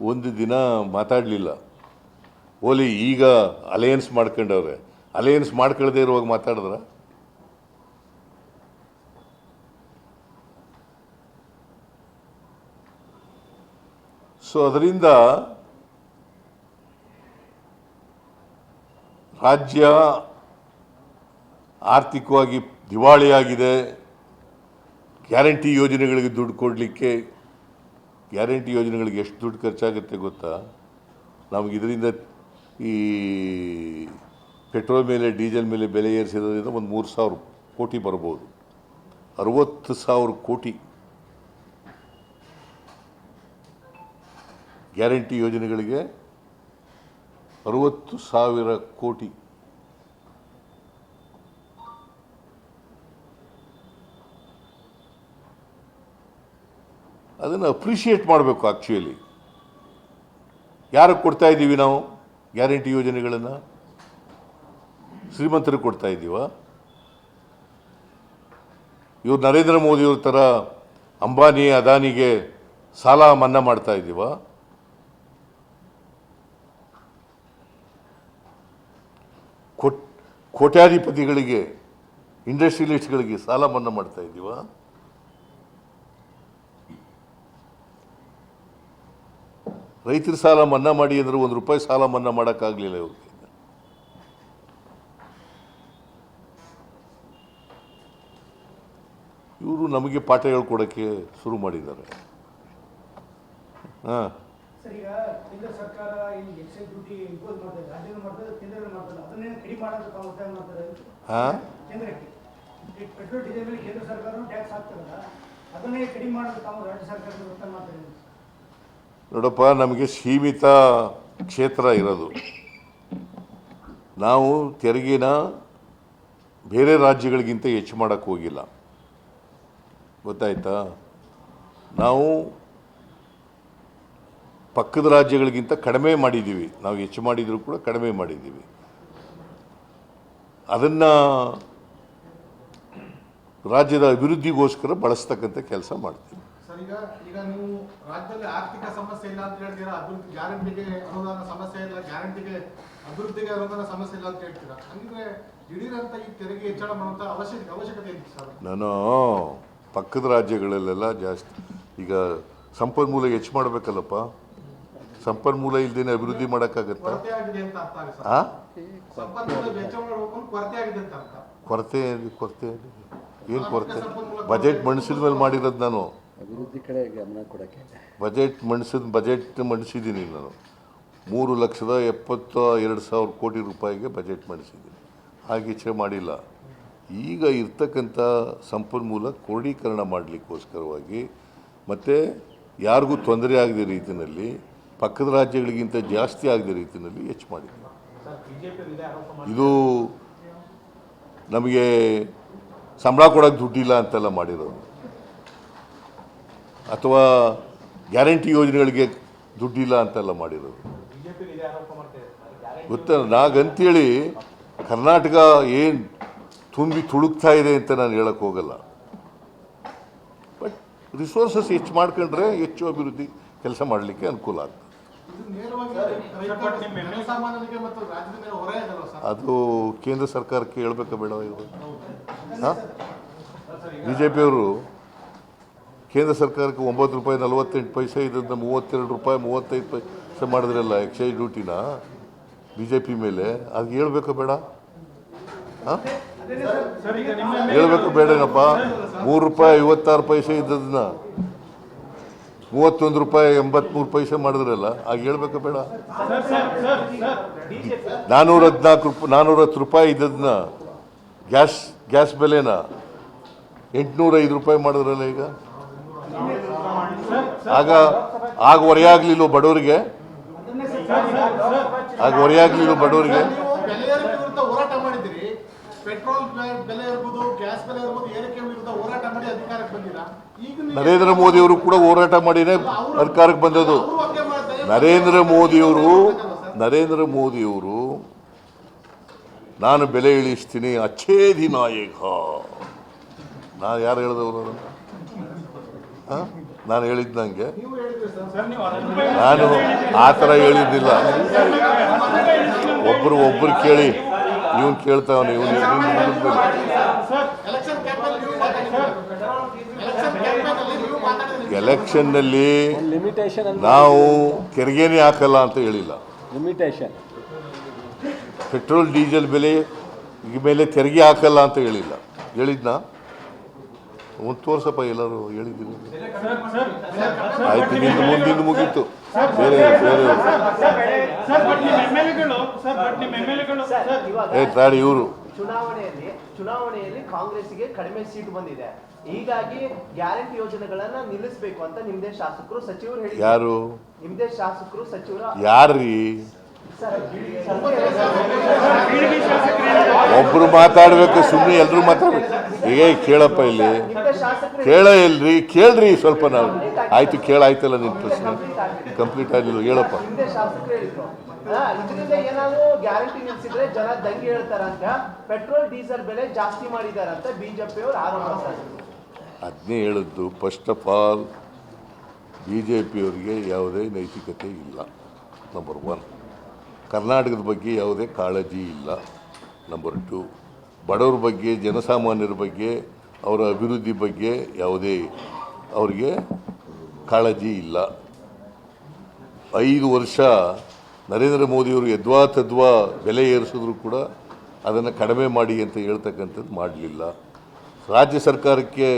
ಒಂದು ದಿನ ಮಾತಾಡಲಿಲ್ಲ. ಓಲಿ, ಈಗ ಅಲಯನ್ಸ್ ಮಾಡ್ಕೊಂಡವ್ರೆ. ಅಲಯನ್ಸ್ ಮಾಡ್ಕೊಳ್ದೇ ಇರುವಾಗ ಮಾತಾಡಿದ್ರ? ಸೊ ಅದರಿಂದ ರಾಜ್ಯ ಆರ್ಥಿಕವಾಗಿ ದಿವಾಳಿಯಾಗಿದೆ. ಗ್ಯಾರಂಟಿ ಯೋಜನೆಗಳಿಗೆ ದುಡ್ಡು ಕೊಡಲಿಕ್ಕೆ ಗ್ಯಾರಂಟಿ ಯೋಜನೆಗಳಿಗೆ ಎಷ್ಟು ದುಡ್ಡು ಖರ್ಚಾಗುತ್ತೆ ಗೊತ್ತಾ? ನಮಗೆ ಇದರಿಂದ ಈ ಪೆಟ್ರೋಲ್ ಮೇಲೆ, ಡೀಸೆಲ್ ಮೇಲೆ ಬೆಲೆ ಏರಿಸಿರೋದ್ರಿಂದ ಒಂದು ಮೂರು ಸಾವಿರ ಕೋಟಿ ಬರ್ಬೋದು. ಅರವತ್ತು ಸಾವಿರ ಕೋಟಿ ಗ್ಯಾರಂಟಿ ಯೋಜನೆಗಳಿಗೆ ಅರುವತ್ತು ಸಾವಿರ ಕೋಟಿ ಅದನ್ನು ಅಪ್ರಿಷಿಯೇಟ್ ಮಾಡಬೇಕು ಆ್ಯಕ್ಚುಲಿ ಯಾರಿಗೆ ಕೊಡ್ತಾ ಇದ್ದೀವಿ ನಾವು? ಗ್ಯಾರಂಟಿ ಯೋಜನೆಗಳನ್ನು? ಶ್ರೀಮಂತರಿಗೆ ಕೊಡ್ತಾ ಇದ್ದೀವ ಇವ್ರು ನರೇಂದ್ರ ಮೋದಿಯವ್ರ ಥರ ಅಂಬಾನಿ, ಅದಾನಿಗೆ ಸಾಲ ಮನ್ನಾ ಮಾಡ್ತಾ ಇದ್ದೀವ ಕೋಟ್, ಕೋಟ್ಯಾಧಿಪತಿಗಳಿಗೆ ಇಂಡಸ್ಟ್ರಿಯಲಿಸ್ಟ್ಗಳಿಗೆ ಸಾಲ ಮನ್ನಾ ಮಾಡ್ತಾ ಇದ್ದೀವ ರೈತರ ಸಾಲ ಮನ್ನಾ ಮಾಡಿ ಅಂದ್ರೆ ಒಂದು ರೂಪಾಯಿ ಸಾಲ ಮನ್ನಾ ಮಾಡೋಕ್ಕಾಗಲಿಲ್ಲ ಇವ್ರಿಗೆ ಇವರು ನಮಗೆ ಪಾಠ ಹೇಳ್ಕೊಡೋಕ್ಕೆ ಶುರು ಮಾಡಿದ್ದಾರೆ. ಹಾಂ. ಸರ್ಕಾರ ಹಾಂ? ಕೇಂದ್ರಕ್ಕೆ. ಈ ಪೆಟ್ರೋಲ್ ಡೀಸೆಲ್ ಮೇಲೆ ಕೇಂದ್ರ ಸರ್ಕಾರ ಟ್ಯಾಕ್ಸ್ ಹಾಕ್ತಾರಲ್ಲ ಅದನ್ನೇ ಕಡಿಮೆ ಮಾಡೋದು ತಾವು ರಾಜ್ಯ ಸರ್ಕಾರದ ಒತ್ತಾಯ ಮಾಡ್ತಾರೆ ನೋಡಪ್ಪ, ನಮಗೆ ಸೀಮಿತ ಕ್ಷೇತ್ರ ಇರೋದು. ನಾವು ತೆರಿಗೆನ ಬೇರೆ ರಾಜ್ಯಗಳಿಗಿಂತ ಹೆಚ್ಚು ಮಾಡೋಕ್ಕೆ ಹೋಗಿಲ್ಲ. ಗೊತ್ತಾಯ್ತಾ? ನಾವು ಪಕ್ಕದ ರಾಜ್ಯಗಳಿಗಿಂತ ಕಡಿಮೆ ಮಾಡಿದ್ದೀವಿ ನಾವು ಹೆಚ್ಚು ಮಾಡಿದರೂ ಕೂಡ ಕಡಿಮೆ ಮಾಡಿದ್ದೀವಿ ಅದನ್ನು ರಾಜ್ಯದ ಅಭಿವೃದ್ಧಿಗೋಸ್ಕರ ಬಳಸ್ತಕ್ಕಂಥ ಕೆಲಸ ಮಾಡ್ತೀವಿ. ಈಗ ಈಗ ನೀವು ರಾಜ್ಯದಲ್ಲಿ ಆರ್ಥಿಕ ಸಮಸ್ಯೆ ಇಲ್ಲ ಅಂತ ಹೇಳ್ತೀರಾ? ಅಭಿವೃದ್ಧಿ ಗ್ಯಾರಂಟಿಗೆ ಅನುದಾನ ಸಮಸ್ಯೆ ಇಲ್ಲ ಗ್ಯಾರಂಟಿಗೆ ಅಭಿವೃದ್ಧಿಗೆ ಅನುದಾನ ಸಮಸ್ಯೆ ಇಲ್ಲ ಅಂತ ಹೇಳ್ತೀರಾ? ಹಂಗಿದ್ರೆ ದಿಢೀರಂತ ಈ ತೆರಿಗೆ ಹೆಚ್ಚಳ ಮಾಡುವಂತ ಅವಶ್ಯಕ ಅವಶ್ಯಕತೆ ಇದೆ ಸರ್? ನಾನು ಪಕ್ಕದ ರಾಜ್ಯಗಳಲ್ಲೆಲ್ಲ ಜಾಸ್ತಿ ಈಗ ಸಂಪನ್ಮೂಲ ಹೆಚ್ಚು ಮಾಡಬೇಕಲ್ಲಪ್ಪ. ಸಂಪನ್ಮೂಲ ಇಲ್ದೇನೆ ಅಭಿವೃದ್ಧಿ ಮಾಡೋಕ್ಕಾಗತ್ತಾ? ಕೊರತೆ ಆಗಿದೆ ಅಂತ ಅರ್ಥ ಸರ್. ಆ? ಸಂಪನ್ಮೂಲ ವೆಚ್ಚ ಮಾಡಬೇಕು ಕೊರತೆ ಆಗಿದೆ ಅಂತ ಅರ್ಥ. ಕೊರತೆ ಕೊರತೆ ಏನು ಕೊರತೆ? ಬಜೆಟ್ ಮಂಡಿಸಿದ ಮೇಲೆ ಮಾಡಿರೋದು ನಾನು. ಅಭಿವೃದ್ಧಿ ಕಡೆ ಗಮನ ಕೊಡೋಕ್ಕೆ ಬಜೆಟ್ ಮಂಡಿಸಿದ, ಬಜೆಟ್ ಮಂಡಿಸಿದ್ದೀನಿ ನಾನು. ಮೂರು ಲಕ್ಷದ ಎಪ್ಪತ್ತ ಎರಡು ಸಾವಿರ ಕೋಟಿ ರೂಪಾಯಿಗೆ ಬಜೆಟ್ ಮಂಡಿಸಿದ್ದೀನಿ. ಹಾಗೆ ಹೆಚ್ಚೆ ಮಾಡಿಲ್ಲ. ಈಗ ಇರ್ತಕ್ಕಂಥ ಸಂಪನ್ಮೂಲ ಕ್ರೋಢೀಕರಣ ಮಾಡಲಿಕ್ಕೋಸ್ಕರವಾಗಿ ಮತ್ತು ಯಾರಿಗೂ ತೊಂದರೆ ಆಗದ ರೀತಿಯಲ್ಲಿ ಪಕ್ಕದ ರಾಜ್ಯಗಳಿಗಿಂತ ಜಾಸ್ತಿ ಆಗದ ರೀತಿಯಲ್ಲಿ ಹೆಚ್ಚು ಮಾಡಿದ್ದೀನಿ. ಇದು ನಮಗೆ ಸಂಬಳ ಕೊಡೋಕ್ಕೆ ದುಡ್ಡಿಲ್ಲ ಅಂತೆಲ್ಲ ಮಾಡಿರೋದು. ಅಥವಾ ಗ್ಯಾರಂಟಿ ಯೋಜನೆಗಳಿಗೆ ದುಡ್ಡಿಲ್ಲ ಅಂತೆಲ್ಲ ಮಾಡಿರೋದು ಗೊತ್ತ? ನಾಗಂತೇಳಿ ಕರ್ನಾಟಕ ಏನು ತುಂಬಿ ತುಳುಕ್ತಾ ಇದೆ ಅಂತ ನಾನು ಹೇಳಕ್ಕೆ ಹೋಗಲ್ಲ. ಬಟ್ ರಿಸೋರ್ಸಸ್ ಹೆಚ್ಚು ಮಾಡ್ಕೊಂಡ್ರೆ ಹೆಚ್ಚು ಅಭಿವೃದ್ಧಿ ಕೆಲಸ ಮಾಡಲಿಕ್ಕೆ ಅನುಕೂಲ ಆಗ್ತದೆ. ಅದು ಕೇಂದ್ರ ಸರ್ಕಾರಕ್ಕೆ ಹೇಳ್ಬೇಕಾ ಬೇಡ ಇವರು? ಹಾಂ? ಬಿ ಜೆ ಪಿಯವರು ಕೇಂದ್ರ ಸರ್ಕಾರಕ್ಕೆ ಒಂಬತ್ತು ರೂಪಾಯಿ, ನಲವತ್ತೆಂಟು ಪೈಸೆ ಇದರಿಂದ ಮೂವತ್ತೆರಡು ರೂಪಾಯಿ, ಮೂವತ್ತೈದು ಪೈಸೆ ಮಾಡಿದ್ರಲ್ಲ ಎಕ್ಸೈಸ್ ಡ್ಯೂಟಿನ ಬಿ ಜೆ ಪಿ ಮೇಲೆ? ಅದು ಹೇಳ್ಬೇಕು ಬೇಡ. ಹಾಂ? ಹೇಳ್ಬೇಕು ಬೇಡನಪ್ಪ. ಮೂರು ರೂಪಾಯಿ ಐವತ್ತಾರು ಪೈಸೆ ಇದ್ದದನ್ನ ಮೂವತ್ತೊಂದು ರೂಪಾಯಿ ಎಂಬತ್ಮೂರು ಪೈಸೆ ಮಾಡಿದ್ರಲ್ಲ? ಆಗ ಹೇಳ್ಬೇಕು ಬೇಡ. ನಾನ್ನೂರ ಹದಿನಾಲ್ಕು ರೂಪಾಯಿ ನಾನ್ನೂರ ಹತ್ತು ರೂಪಾಯಿ ಇದ್ದದನ್ನ ಗ್ಯಾಸ್ ಗ್ಯಾಸ್ ಬೆಲೆನ? ಎಂಟುನೂರ ಐದು ರೂಪಾಯಿ ಮಾಡಿದ್ರಲ್ಲ ಈಗ? ಆಗ ಆಗ ಹೊರೆಯಾಗ್ಲಿಲ್ಲ ಬಡವರಿಗೆ? ಆಗ ಹೊರೆಯಾಗ್ಲಿಲ್ಲ ಬಡವರಿಗೆ? ನರೇಂದ್ರ ನರೇಂದ್ರ ಮೋದಿಯವರು ಕೂಡ ಹೋರಾಟ ಮಾಡಿನೇ ಸರ್ಕಾರಕ್ಕೆ ಬಂದದ್ದು. ಅವ್ರು. ನರೇಂದ್ರ ಮೋದಿಯವರು ನರೇಂದ್ರ ಮೋದಿಯವರು ನಾನು ಬೆಲೆ ಇಳಿಸ್ತೀನಿ ಅಚ್ಛೇದಿ ನಾಯಕ. ನಾನು ಯಾರು ಹೇಳಿದವರು ಹಾಂ? ನಾನು ಹೇಳಿದ್ದಂಗೆ ನೀವು ಹೇಳಿದ್ರಿ ಸರ್. ಸರ್ ನೀವು ನಾನು ಆ ಥರ ಹೇಳಿದ್ದಿಲ್ಲ. ಒಬ್ಬರು ಒಬ್ಬರು ಕೇಳಿ ಇವನು ಕೇಳ್ತಾವನು ಇವನು ಸರ್ ಎಲೆಕ್ಷನ್ ಕ್ಯಾಂಪಲ್ಲಿ ನೀವು ಮಾತಾಡಿದ್ದೀರಾ ಎಲೆಕ್ಷನ್ ಕ್ಯಾಂಪೇನಲ್ಲಿ ನೀವು ಮಾತಾಡಿದ್ರಿ. ಎಲೆಕ್ಷನ್ನಲ್ಲಿ ನಾವು ತೆರಿಗೆನೇ ಹಾಕಲ್ಲ ಅಂತ ಹೇಳಿಲ್ಲ. ಲಿಮಿಟೇಷನ್ ಪೆಟ್ರೋಲ್ ಡೀಸೆಲ್ ಬೆಲೆ ಈ ಮೇಲೆ ತೆರಿಗೆ ಹಾಕಲ್ಲ ಅಂತ ಹೇಳಿಲ್ಲ. ಹೇಳಿದ್ನಾ? ಒಂದು ತೋರ್ಸಪ್ಪ ಎಲ್ಲರೂ ಹೇಳಿದ್ದೀನಿ ಆಯ್ತು ನಿಂದು ಮುಂದಿನ ಮುಗೀತು. ಬೇರೆ ಬೇರೆ. ಸರ್ ನಿಮ್ಮ ಎಂ ಸರ್ ನಿಮ್ಮ ಎಂ ಸರ್ ಸರ್. ಇವಾಗ ಏ ತಾಡಿ ಇವರು. ಚುನಾವಣೆಯಲ್ಲಿ ಚುನಾವಣೆಯಲ್ಲಿ ಕಾಂಗ್ರೆಸ್ಗೆ ಕಡಿಮೆ ಸೀಟ್ ಬಂದಿದೆ. ಹೀಗಾಗಿ ಗ್ಯಾರಂಟಿ ಯೋಜನೆಗಳನ್ನ ನಿಲ್ಲಿಸಬೇಕು ಅಂತ ನಿಮ್ದೇ ಶಾಸಕರು ಸಚಿವರು ಹೇಳಿ ಯಾರು? ನಿಮ್ದೇ ಶಾಸಕರು ಸಚಿವರು ಯಾರ್ರೀ? ಒಬ್ರು ಮಾತಾಡ್ಬೇಕು ಸುಮ್ಮನೆ ಎಲ್ರು ಮಾತಾಡ್ಬೇಕು. ಈಗ ಕೇಳಪ್ಪ ಇಲ್ಲಿ? ಕೇಳ ಇಲ್ರಿ, ಕೇಳ್ರಿ ಸ್ವಲ್ಪ ನಾವು. ಆಯ್ತು ಕೇಳಾಯ್ತಲ್ಲ ನಿನ್ನ ಪ್ರಶ್ನೆ? ಕಂಪ್ಲೀಟ್ ಆಗಿಲ್ಲ, ಹೇಳಪ್ಪ. ಗ್ಯಾರಂಟಿ ಅದನ್ನೇ ಹೇಳಿದ್ದು first of all B J ಯಾವುದೇ ನೈತಿಕತೆ ಇಲ್ಲ ನಂಬರ್ ಒನ್ ಕರ್ನಾಟಕದ ಬಗ್ಗೆ ಯಾವುದೇ ಕಾಳಜಿ ಇಲ್ಲ ನಂಬರ್ ಟು ಬಡವ್ರ ಬಗ್ಗೆ, ಜನಸಾಮಾನ್ಯರ ಬಗ್ಗೆ, ಅವರ ಅಭಿವೃದ್ಧಿ ಬಗ್ಗೆ ಯಾವುದೇ ಅವರಿಗೆ ಕಾಳಜಿ ಇಲ್ಲ. ಐದು ವರ್ಷ ನರೇಂದ್ರ ಮೋದಿಯವರು ಯದ್ವಾ ತದ್ವಾ ಬೆಲೆ ಏರಿಸಿದ್ರು ಕೂಡ ಅದನ್ನು ಕಡಿಮೆ ಮಾಡಿ ಅಂತ ಹೇಳ್ತಕ್ಕಂಥದ್ದು ಮಾಡಲಿಲ್ಲ. ರಾಜ್ಯ ಸರ್ಕಾರಕ್ಕೆ